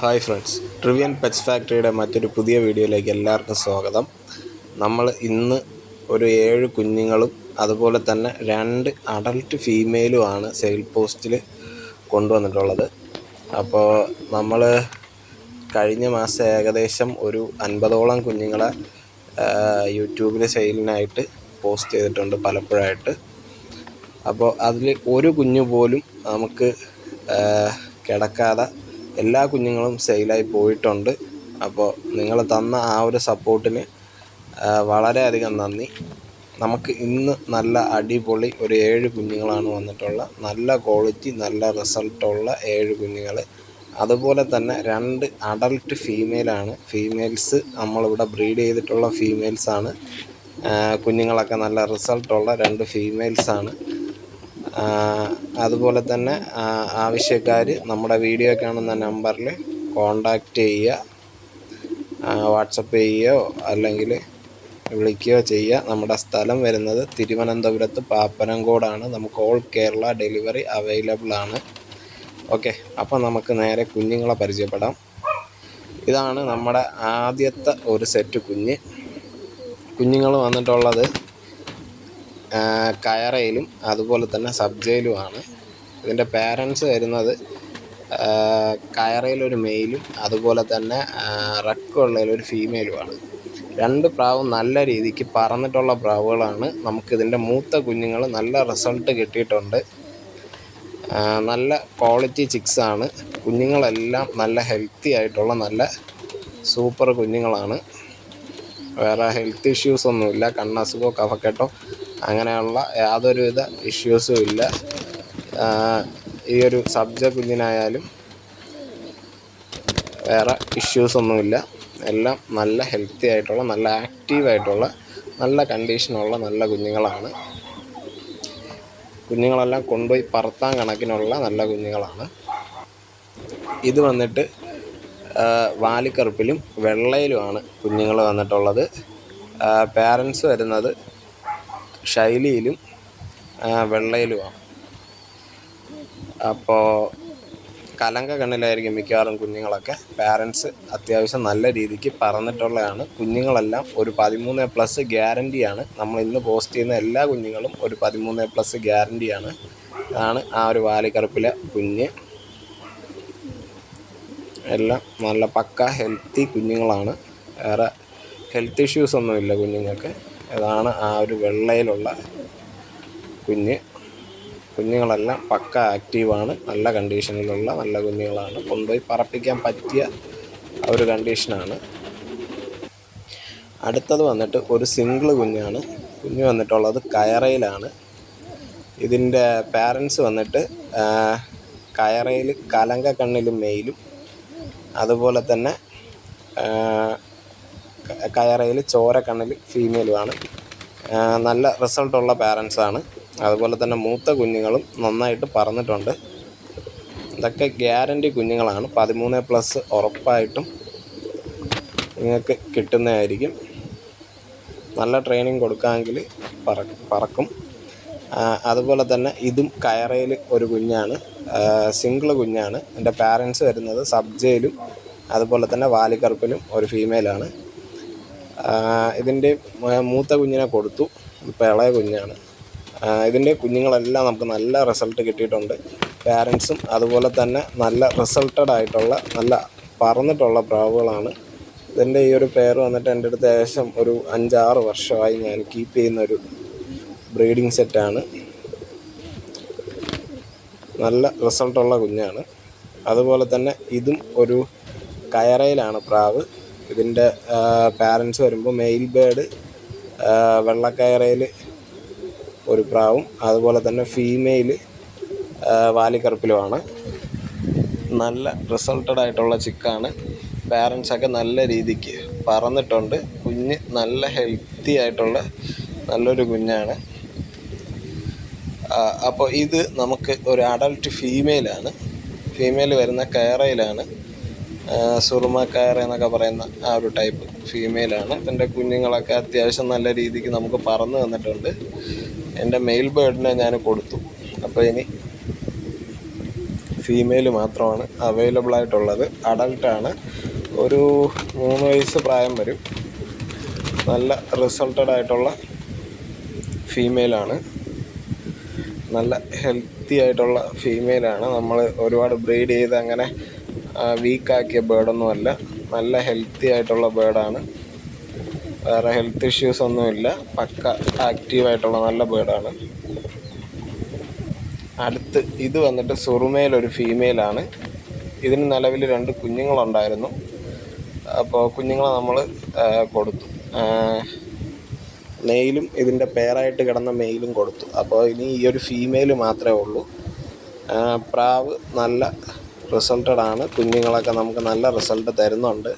Hi friends ട്രിവിയൻ pets ഫാക്ടറിയുടെ മറ്റൊരു പുതിയ വീഡിയോയിലേക്ക് എല്ലാവർക്കും സ്വാഗതം. നമ്മൾ ഇന്ന് ഒരു ഏഴ് കുഞ്ഞുങ്ങളും അതുപോലെ തന്നെ രണ്ട് അഡൾട്ട് ഫീമെയിലുമാണ് സെയിൽ പോസ്റ്റിൽ കൊണ്ടുവന്നിട്ടുള്ളത്. അപ്പോൾ നമ്മൾ കഴിഞ്ഞ മാസം ഏകദേശം ഒരു അൻപതോളം കുഞ്ഞുങ്ങളെ യൂട്യൂബിൽ സെയിലിനായിട്ട് പോസ്റ്റ് ചെയ്തിട്ടുണ്ട് പലപ്പോഴായിട്ട്. അപ്പോൾ അതിൽ ഒരു കുഞ്ഞു പോലും നമുക്ക് കിടക്കാതെ എല്ലാ കുഞ്ഞുങ്ങളും സെയിലായി പോയിട്ടുണ്ട്. അപ്പോൾ നിങ്ങൾ തന്ന ആ ഒരു സപ്പോർട്ടിന് വളരെയധികം നന്ദി. നമുക്ക് ഇന്ന് നല്ല അടിപൊളി ഒരു ഏഴ് കുഞ്ഞുങ്ങളാണ് വന്നിട്ടുള്ള നല്ല ക്വാളിറ്റി നല്ല റിസൾട്ടുള്ള ഏഴ് കുഞ്ഞുങ്ങൾ അതുപോലെ തന്നെ രണ്ട് അഡൾട്ട് ഫീമെയിലാണ് ഫീമെയിൽസ് നമ്മളിവിടെ ബ്രീഡ് ചെയ്തിട്ടുള്ള ഫീമെയിൽസാണ് കുഞ്ഞുങ്ങളൊക്കെ നല്ല റിസൾട്ടുള്ള രണ്ട് ഫീമെയിൽസാണ് അതുപോലെ തന്നെ ആവശ്യക്കാർ നമ്മുടെ വീഡിയോ കാണുന്ന നമ്പറിൽ കോണ്ടാക്റ്റ് ചെയ്യുക വാട്സപ്പ് ചെയ്യുകയോ അല്ലെങ്കിൽ വിളിക്കുകയോ ചെയ്യുക. നമ്മുടെ സ്ഥലം വരുന്നത് തിരുവനന്തപുരത്ത് പാപ്പനംകോടാണ്. നമുക്ക് ഓൾ കേരള ഡെലിവറി അവൈലബിൾ ആണ്. ഓക്കെ അപ്പോൾ നമുക്ക് നേരെ കുഞ്ഞുങ്ങളെ പരിചയപ്പെടാം. ഇതാണ് നമ്മുടെ ആദ്യത്തെ ഒരു സെറ്റ് കുഞ്ഞ്. കുഞ്ഞുങ്ങൾ വന്നിട്ടുള്ളത് കയറയിലും അതുപോലെ തന്നെ സബ്ജയിലുമാണ്. ഇതിന്റെ പേരൻസ് വരുന്നത് കയറയിലൊരു മെയിലും അതുപോലെ തന്നെ റക്കുള്ളതിലൊരു ഫീമെയിലുമാണ് രണ്ട് പ്രാവും നല്ല രീതിക്ക് പറന്നിട്ടുള്ള പ്രാവുകളാണ്. നമുക്കിതിന്റെ മൂത്ത കുഞ്ഞുങ്ങൾ നല്ല റിസൾട്ട് കിട്ടിയിട്ടുണ്ട്. നല്ല ക്വാളിറ്റി ചിക്സ് ആണ്. കുഞ്ഞുങ്ങളെല്ലാം നല്ല ഹെൽത്തി ആയിട്ടുള്ള നല്ല സൂപ്പർ കുഞ്ഞുങ്ങളാണ്. വേറെ ഹെൽത്ത് ഇഷ്യൂസ് ഒന്നുമില്ല. കണ്ണസുഖോ കഫക്കെട്ടോ അങ്ങനെയുള്ള യാതൊരുവിധ ഇഷ്യൂസും ഇല്ല. ഈ ഒരു സബ്ജ കുഞ്ഞിനായാലും വേറെ ഇഷ്യൂസ് ഒന്നുമില്ല എല്ലാം നല്ല ഹെൽത്തി ആയിട്ടുള്ള നല്ല ആക്റ്റീവായിട്ടുള്ള നല്ല കണ്ടീഷനുള്ള നല്ല കുഞ്ഞുങ്ങളാണ്. കുഞ്ഞുങ്ങളെല്ലാം കൊണ്ടുപോയി പറത്താൻ കണക്കിനുള്ള നല്ല കുഞ്ഞുങ്ങളാണ്. ഇത് വന്നിട്ട് വാലിക്കറുപ്പിലും വെള്ളയിലുമാണ് കുഞ്ഞുങ്ങൾ വന്നിട്ടുള്ളത്. പേരൻസ് വരുന്നത് ശൈലിയിലും വെള്ളയിലുമാണ്. അപ്പോൾ കലങ്ക കണ്ണിലായിരിക്കും മിക്കവാറും കുഞ്ഞുങ്ങളൊക്കെ പാരൻസ് അത്യാവശ്യം നല്ല രീതിക്ക് പറഞ്ഞിട്ടുള്ളതാണ്. കുഞ്ഞുങ്ങളെല്ലാം ഒരു പതിമൂന്ന് പ്ലസ് ഗ്യാരന്റിയാണ് നമ്മൾ ഇന്ന് പോസ്റ്റ് ചെയ്യുന്ന എല്ലാ കുഞ്ഞുങ്ങളും ഒരു പതിമൂന്ന് പ്ലസ് ഗ്യാരന്റിയാണ് അതാണ് ആ ഒരു വാലിക്കറുപ്പിലെ കുഞ്ഞ്. എല്ലാം നല്ല പക്ക ഹെൽത്തി കുഞ്ഞുങ്ങളാണ്. വേറെ ഹെൽത്ത് ഇഷ്യൂസ് ഒന്നുമില്ല കുഞ്ഞുങ്ങൾക്ക്. ഇതാണ് ആ ഒരു വെള്ളയിലുള്ള കുഞ്ഞ്. കുഞ്ഞുങ്ങളെല്ലാം പക്ക ആക്റ്റീവാണ്. നല്ല കണ്ടീഷനിലുള്ള നല്ല കുഞ്ഞുങ്ങളാണ്. കൊണ്ടുപോയി പറപ്പിക്കാൻ പറ്റിയ ഒരു കണ്ടീഷനാണ്. അടുത്തത് വന്നിട്ട് ഒരു സിംഗിൾ കുഞ്ഞാണ്. കുഞ്ഞ് വന്നിട്ടുള്ളത് കയറയിലാണ്. ഇതിന്റെ പാരൻസ് വന്നിട്ട് കയറയിൽ കലങ്ക കണ്ണിലും മെയിലും അതുപോലെ തന്നെ കയറയിൽ ചോരക്കണ്ണിൽ കണ്ണിൽ ഫീമെയിലുമാണ് നല്ല റിസൾട്ടുള്ള പാരൻസാണ് അതുപോലെ തന്നെ മൂത്ത കുഞ്ഞുങ്ങളും നന്നായിട്ട് പറന്നിട്ടുണ്ട്. ഇതൊക്കെ ഗ്യാരണ്ടി കുഞ്ഞുങ്ങളാണ്. പതിമൂന്ന് പ്ലസ് ഉറപ്പായിട്ടും നിങ്ങൾക്ക് കിട്ടുന്നതായിരിക്കും. നല്ല ട്രെയിനിങ് കൊടുക്കാമെങ്കിൽ പറ- പറക്കും. അതുപോലെ തന്നെ ഇതും കയറയിൽ ഒരു കുഞ്ഞാണ്. സിംഗിൾ കുഞ്ഞാണ്. എന്റെ പാരൻസ് വരുന്നത് സബ്ജയിലും അതുപോലെ തന്നെ വാലിക്കറുപ്പിലും ഒരു ഫീമെയിലാണ് ഇതിന്റെ മൂത്ത കുഞ്ഞിനെ കൊടുത്തു. ഇപ്പോൾ ഇളയ കുഞ്ഞാണ്. ഇതിന്റെ കുഞ്ഞുങ്ങളെല്ലാം നമുക്ക് നല്ല റിസൾട്ട് കിട്ടിയിട്ടുണ്ട്. പാരൻസും അതുപോലെ തന്നെ നല്ല റിസൾട്ടഡ് ആയിട്ടുള്ള നല്ല പറന്നിട്ടുള്ള പ്രാവുകളാണ്. ഇതിന്റെ ഈ ഒരു പേര് വന്നിട്ട് എന്റെ അടുത്ത് ഏകദേശം ഒരു അഞ്ചാറ് വർഷമായി ഞാൻ കീപ്പ് ചെയ്യുന്ന ഒരു ബ്രീഡിംഗ് സെറ്റാണ് നല്ല റിസൾട്ടുള്ള കുഞ്ഞാണ്. അതുപോലെ തന്നെ ഇതും ഒരു കയറയിലാണ് പ്രാവ്. ഇതിന്റെ പാരൻസ് വരുമ്പോൾ മെയിൽ ബേഡ് വെള്ളക്കയറയിൽ ഒരു പ്രാവും അതുപോലെ തന്നെ ഫീമെയിൽ വാലിക്കറുപ്പിലുമാണ്. നല്ല റിസൾട്ടഡ് ആയിട്ടുള്ള ചിക്കാണ്. പാരൻസൊക്കെ നല്ല രീതിക്ക് പറന്നിട്ടുണ്ട്. കുഞ്ഞ് നല്ല ഹെൽത്തി ആയിട്ടുള്ള നല്ലൊരു കുഞ്ഞാണ്. അപ്പോൾ ഇത് നമുക്ക് ഒരു അഡൾട്ട് ഫീമെയിലാണ് ഫീമെയിൽ വരുന്ന കയറയിലാണ്. സുറുമ കയറ എന്നൊക്കെ പറയുന്ന ആ ഒരു ടൈപ്പ് ഫീമെയിലാണ് ഇതിന്റെ കുഞ്ഞുങ്ങളൊക്കെ അത്യാവശ്യം നല്ല രീതിക്ക് നമുക്ക് പറന്ന് തന്നിട്ടുണ്ട്. എന്റെ മെയിൽ ബേർഡിനെ ഞാൻ കൊടുത്തു. അപ്പോൾ ഇനി ഫീമെയിൽ മാത്രമാണ് അവൈലബിൾ ആയിട്ടുള്ളത്. അഡൽട്ടാണ് ഒരു മൂന്ന് വയസ്സ് പ്രായം വരും. നല്ല റിസൾട്ടഡ് ആയിട്ടുള്ള ഫീമെയിലാണ് നല്ല ഹെൽത്തി ആയിട്ടുള്ള ഫീമെയിലാണ് നമ്മൾ ഒരുപാട് ബ്രീഡ് ചെയ്ത് അങ്ങനെ വീക്കാക്കിയ ബേഡൊന്നുമല്ല നല്ല ഹെൽത്തി ആയിട്ടുള്ള ബേഡാണ് വേറെ ഹെൽത്ത് ഇഷ്യൂസ് ഒന്നുമില്ല. പക്ക ആക്റ്റീവ് ആയിട്ടുള്ള നല്ല ബേഡാണ് അടുത്ത് ഇത് വന്നിട്ട് സുറുമയിലൊരു ഫീമെയിലാണ് ഇതിന് നിലവിൽ രണ്ട് കുഞ്ഞുങ്ങളുണ്ടായിരുന്നു. അപ്പോൾ കുഞ്ഞുങ്ങളെ നമ്മൾ കൊടുത്തു. മെയിലും ഇതിന്റെ പേരായിട്ട് കിടന്ന മെയിലും കൊടുത്തു. അപ്പോൾ ഇനി ഈ ഒരു ഫീമെയിൽ മാത്രമേ ഉള്ളൂ. പ്രാവ് നല്ല റിസൾട്ടഡ് ആണ്. കുഞ്ഞുങ്ങളൊക്കെ നമുക്ക് നല്ല റിസൾട്ട് തരുന്നുണ്ട്.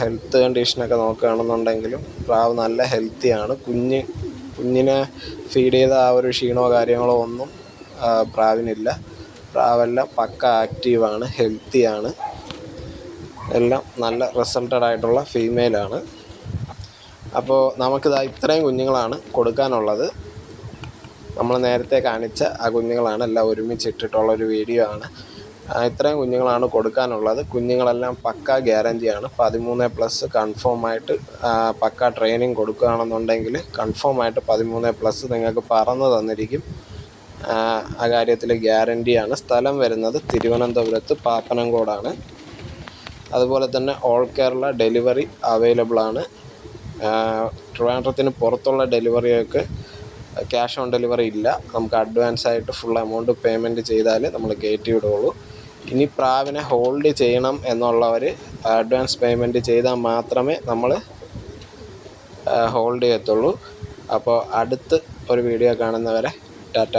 ഹെൽത്ത് കണ്ടീഷനൊക്കെ നോക്കുകയാണെന്നുണ്ടെങ്കിലും പ്രാവ് നല്ല ഹെൽത്തിയാണ് കുഞ്ഞ് കുഞ്ഞിനെ ഫീഡ് ചെയ്ത ആ ഒരു ക്ഷീണമോ കാര്യങ്ങളോ ഒന്നും പ്രാവിനില്ല. പ്രാവെല്ലാം പക്ക ആക്റ്റീവാണ് ഹെൽത്തിയാണ് എല്ലാം നല്ല റിസൾട്ടഡ് ആയിട്ടുള്ള ഫീമെയിലാണ് അപ്പോൾ നമുക്കിതാ ഇത്രയും കുഞ്ഞുങ്ങളാണ് കൊടുക്കാനുള്ളത്. നമ്മൾ നേരത്തെ കാണിച്ച ആ കുഞ്ഞുങ്ങളാണ് എല്ലാം ഒരുമിച്ച് ഇട്ടിട്ടുള്ള ഒരു വീഡിയോ ആണ്. ഇത്രയും കുഞ്ഞുങ്ങളാണ് കൊടുക്കാനുള്ളത്. കുഞ്ഞുങ്ങളെല്ലാം പക്ക ഗ്യാരന്റിയാണ്. പതിമൂന്ന് പ്ലസ് കൺഫേം ആയിട്ട് ആ, പക്ക ട്രെയിനിങ് കൊടുക്കുകയാണെന്നുണ്ടെങ്കിൽ കൺഫേം ആയിട്ട് പതിമൂന്ന് പ്ലസ് നിങ്ങൾക്ക് പറന്ന് തന്നിരിക്കും. ആ, കാര്യത്തിൽ ഗ്യാരന്റിയാണ് സ്ഥലം വരുന്നത് തിരുവനന്തപുരത്ത് പാപ്പനംകോടാണ്. അതുപോലെ തന്നെ ഓൾ കേരള ഡെലിവറി അവൈലബിൾ ആണ്. ട്രിവാൻഡ്രത്തിന് പുറത്തുള്ള ഡെലിവറിയൊക്കെ ക്യാഷ് ഓൺ ഡെലിവറി ഇല്ല. നമുക്ക് അഡ്വാൻസ് ആയിട്ട് ഫുൾ എമൗണ്ട് പേയ്മെന്റ് ചെയ്താൽ നമ്മൾ കയറ്റി വിടുകയുള്ളൂ ഇനി പ്രാവിനെ ഹോൾഡ് ചെയ്യണം എന്നുള്ളവർ അഡ്വാൻസ് പേയ്മെന്റ് ചെയ്താൽ മാത്രമേ നമ്മൾ ഹോൾഡ് ചെയ്യത്തുള്ളൂ. അപ്പോൾ അടുത്ത് ഒരു വീഡിയോ കാണുന്നവരെ ടാറ്റ.